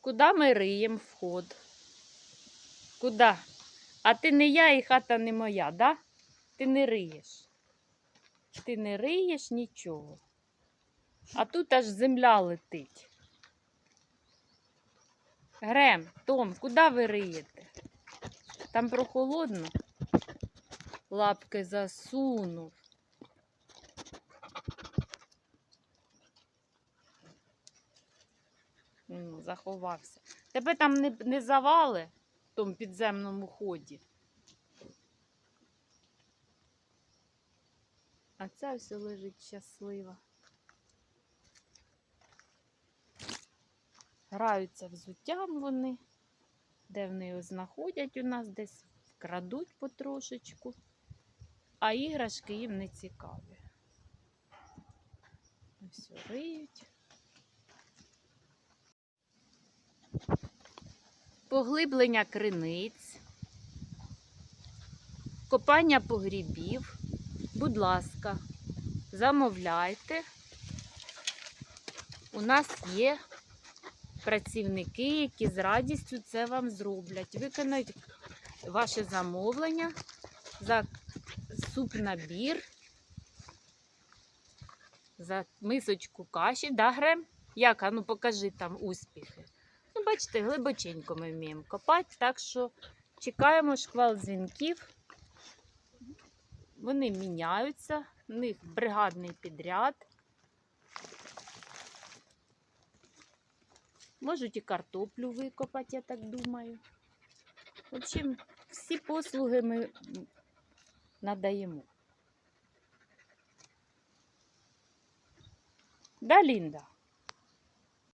Куди ми риємо вход? Куди? А ти не я і хата не моя, да? Ти не риєш. Ти не риєш нічого. А тут аж земля летить. Грем, Том, куди ви риєте? Там прохолодно. Лапки засунув. Ну, заховався. Тебе там не, не завали в тому підземному ході. А ця все лежить щаслива. Граються взуттям вони, де вони його знаходять у нас, десь крадуть потрошечку, а іграшки їм не цікаві. Ось риють. Поглиблення криниць, копання погрібів. Будь ласка, замовляйте. У нас є працівники, які з радістю це вам зроблять. Виконають ваше замовлення за суп-набір, за мисочку каші. Да, Грем? А ну покажи там успіхи. Ну, бачите, глибоченько ми вміємо копати, так що чекаємо шквал дзвінків. Вони міняються, в них бригадний підряд. Можуть і картоплю викопати, я так думаю. В общем, всі послуги ми надаємо. Да, Лінда?